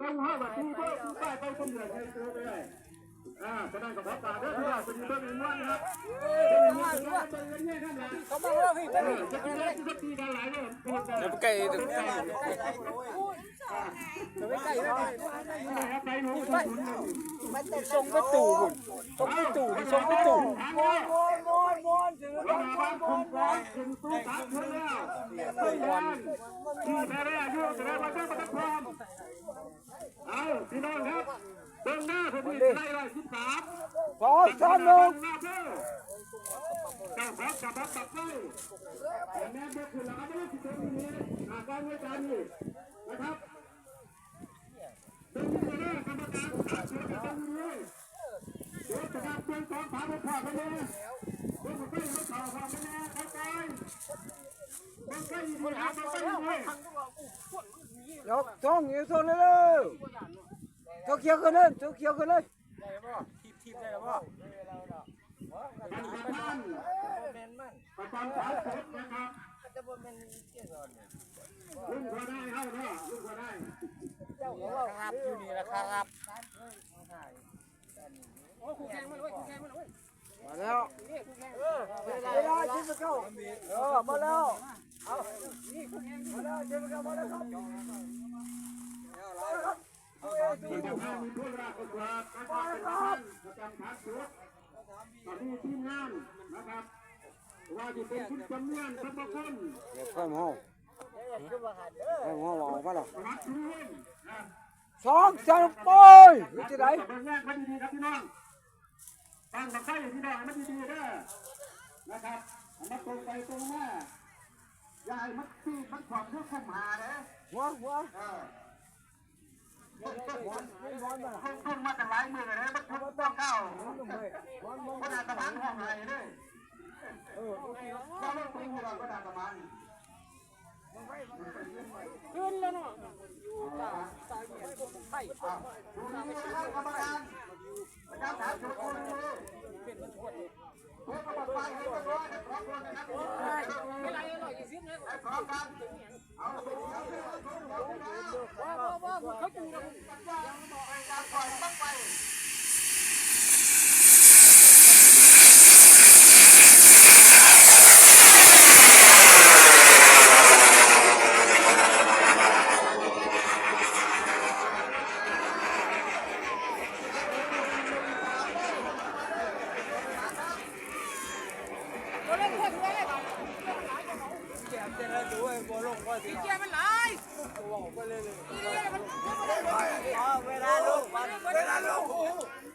ต้องห้าแบบนี้ก็ไปไปคนเดียวให้ตัวไปเลยอ่าจะได้กับพ่อตาได้ที่ว่าเป็นเบอร์หนึ่งวันครับเป็นหนึ่งวันเป็นเงินเนี่ยท่านนะเขามาแล้วพี่เออจะกินได้ก็ตีกันหลายเนี่ยเดี๋ยวไปใกล้จะไม่ใกล้ไม่ได้ไปหนูไปมันจะไปตู่บุญส่งไปตู่ส่งไปตู่ทางแล้วมอนมอนถือว่าบ้านคุณปอยคุณตู้สามคนแล้วตู้วันที่แม่แม่ยุ่งแสดงว่าเจ้าประทับความ เอาพี่น้องครับเบิ้งหน้าผมนี่ไล่ไล่สิบสามสองสามหนึ่งหน้าเพื่อเจ้าครับกับรับตัดไส้แม่เด็กคือเราไม่ได้สิทธิ์ตรงนี้หากการไว้การนี่นะครับตรงนี้นะกรรมการขาดเชือกตรงนี้เดี๋ยวจะรับเป็นสองขาเป็นขวาไปเลย ยกล้อยู่ที่ไหนมันใกล้อยู่เยยกส่งอยู่ส่งเลยเลยตัวเขียวขึ้นเลยตัวเขียวขึ้นเลยมันประทันประทันสายสดนะครับลุงพอได้เข้าเนาะลุงพอได้ครับอยู่นี่แหละครับมาแล้ว เวลาที่จะเข้าเออมาแล้วเอามาแล้วเจ้าเข้ามาแล้วครับที่จะพามีผู้รักคนรักนะครับเป็นประธานประจำพักสุดตอนนี้ทีมงานนะครับว่าจะเป็นคุณจำเนียนสมบูรณ์เดี๋ยวค่อยมาห้องค่อยมาห้องออกมาแล้วรักทุเรียนสองสามปอยอยู่ที่ไหนเบิ่งแยกมันดีครับพี่น้องตั้งบังไฟพี่น้องมันดีๆเด้อนะครับ มันตรงไปตรงมายายมันตีมันขวางเพื่อคุมหาเด้อหัวหัวเออต้นมาแต่หลายมือเลยมันทุบต้องเข้าขนาดตะมันห้องไหนเลยก็เรื่องตีหัวกระดตะมันขึ้นแล้วเนาะดูนี่นะครับกรรมการประจำฐานชุดคนนี้พวกรรมการให้กันร้อยพร้อมกันนะครับไม่ไรอร่อยยี่สิบเลยพร้อมกัน เอาไปเอาไปเอาไปเอาไปเอาไป ว้าวว้าวเขาจูง การปล่อยต้องไป แกมจะได้ดูไอ้บอลลงก็สิ เกียร์มันหลาย บอกไปเลยเลย เกียร์มันเกียร์มันหลาย เวลาลงเวลาลงแ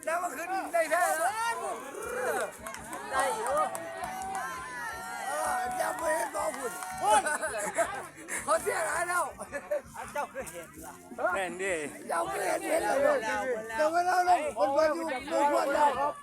แล้วมันขึ้นได้แท้แล้วได้อยู่จะไม่เห็นบอกคุณเขาเสียหายแล้วเจ้าก็เห็นล่ะแม่นดิเจ้าก็เห็นเห็นเลยแต่เวลาลงคนมาอยู่ดูคนแล้วครับ